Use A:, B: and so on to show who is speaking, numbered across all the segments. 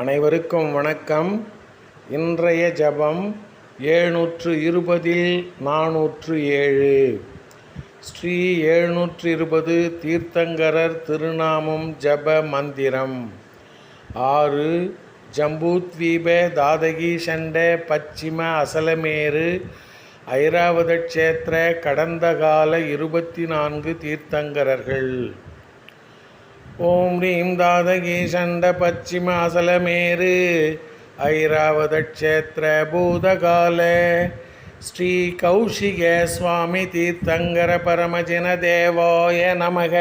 A: அனைவருக்கும் வணக்கம். இன்றைய ஜபம் ஏழ்நூற்று இருபதில் நானூற்று ஏழு ஸ்ரீ எழுநூற்று இருபது தீர்த்தங்கரர் திருநாமம் ஜப மந்திரம். ஆறு ஜம்பூத்வீப தாதகி சண்ட பச்சிம அசலமேரு ஐராவத க்ஷேத்திர கடந்த கால இருபத்தி நான்கு தீர்த்தங்கரர்கள். ஓம் ரீம் தாதகி சண்ட பச்சிமாசலமேரு ஐராவத க்ஷேத்திர பூதகால. ஸ்ரீ கௌஷிக சுவாமி தீர்த்தங்கர பரமஜின தேவாய நமக.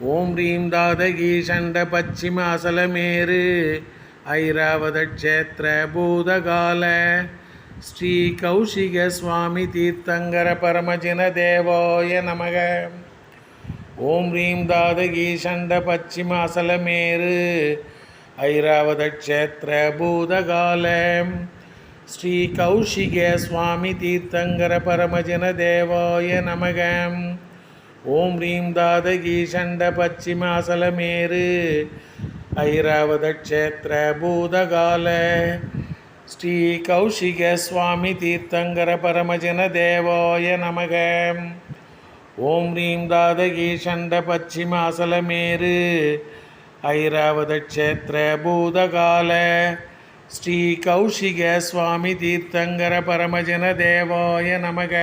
A: ஓம் ரீம் தாதகி சண்ட பச்சிமாசலமேரு ஐராவத க்ஷேத்திர பூதகால. ஸ்ரீ கௌஷிக சுவாமி தீர்த்தங்கர பரமஜின தேவாய நமக. ஓம் ரீம் தாதகீ சண்ட பச்சிமாசலமேரு ஐராவத க்ஷேத்திர பூதகால. ஸ்ரீ கௌஷிக சுவாமி தீர்த்தங்கர பரமஜன தேவாய நமகம் ஓம் ரீம் தாதகீ சண்ட பச்சிமாசலமேரு ஐராவத க்ஷேத்திர பூதகால. ஸ்ரீ கௌஷிக சுவாமி தீர்த்தங்கர பரமஜன தேவாய நமகம் ஓம் ரீம் தாதகி சண்ட பச்சிமாசலமேரு ஐராவத க்ஷேத்திர பூதகால. ஸ்ரீ கௌஷிக சுவாமி தீர்த்தங்கர பரமஜன தேவாய நமக.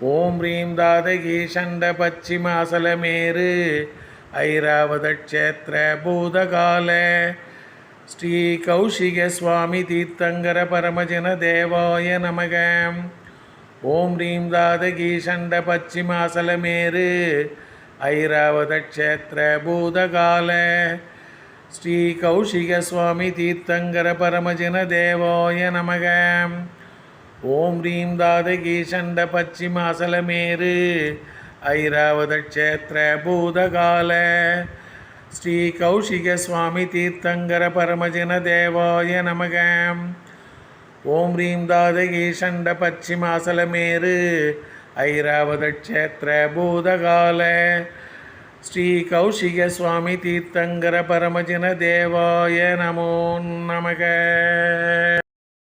A: ஓம் ரீம் தாதகி சண்ட பச்சிமாசலமேரு ஐராவத க்ஷேத்திர பூதகால. ஸ்ரீ கௌஷிக சுவாமி தீர்த்தங்கர பரமஜன தேவாய நமகம் ஓம் ரீம் தாதகி சண்ட பச்சிம அசலமேரு ஐராவத க்ஷேத்திர பூதகால. ஸ்ரீ கௌஷிக சுவாமி தீர்த்தங்கர பரமஜன தேவோய நமக. ஓம் ரீம் தாதகி சண்ட பச்சிம அசலமேரு ஐராவத க்ஷேத்திர பூதகால. ஸ்ரீ கௌஷிக சுவாமி தீர்த்தங்கர பரமஜன தேவோய நமகம் ஓம் ரீம் தாதகி சண்ட பச்சிம ஐராவதக்ஷேத்திர பூதகால ஸ்ரீ கௌஷிக சுவாமி தீர்த்தங்கர பரமஜின தேவாய நமோ நமக.